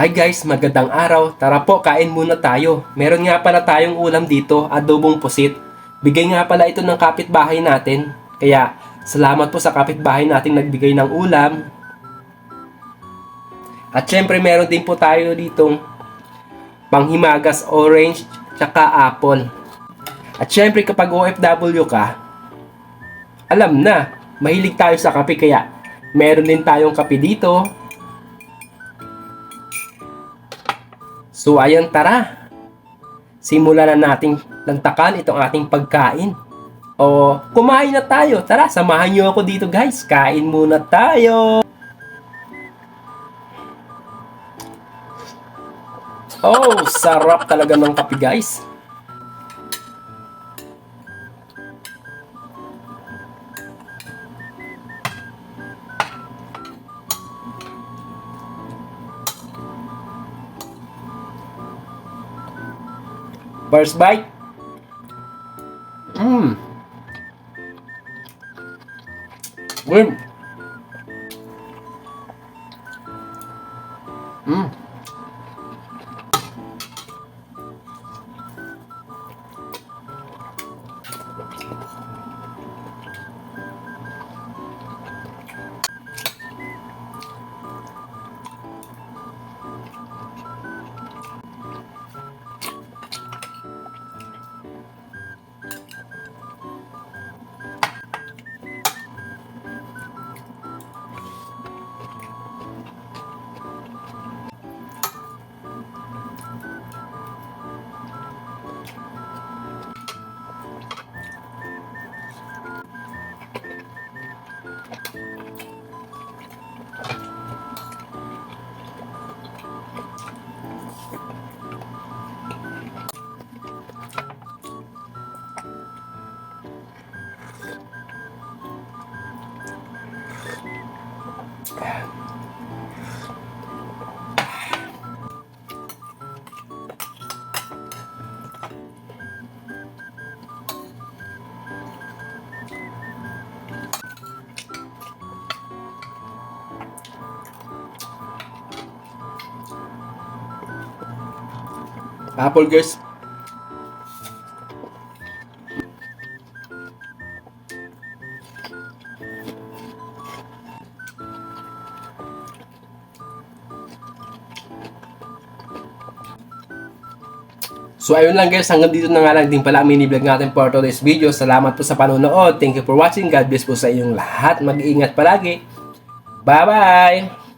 Hi guys, magandang araw. Tara po, kain muna tayo. Meron nga pala tayong ulam dito, adobong pusit. Bigay nga pala ito ng kapitbahay natin. Kaya, salamat po sa kapitbahay nating nagbigay ng ulam. At syempre, meron din po tayo ditong panghimagas orange tsaka apple. At syempre, kapag OFW ka, alam na, mahilig tayo sa kape kaya meron din tayong kape dito. So ayan tara. Simulan na nating lantakan itong ating pagkain. O kumain na tayo. Tara, samahan niyo ako dito guys. Kain muna tayo. Oh, sarap talaga ng kape guys. First bite. Mmm. Mmm. Mmm. Apple guys. So ayun lang guys, hanggang dito na nga lang din pala ang mini vlog natin for today's video. Salamat po sa panonood. Thank you for watching. God bless po sa inyong lahat. Mag-iingat palagi. Bye-bye!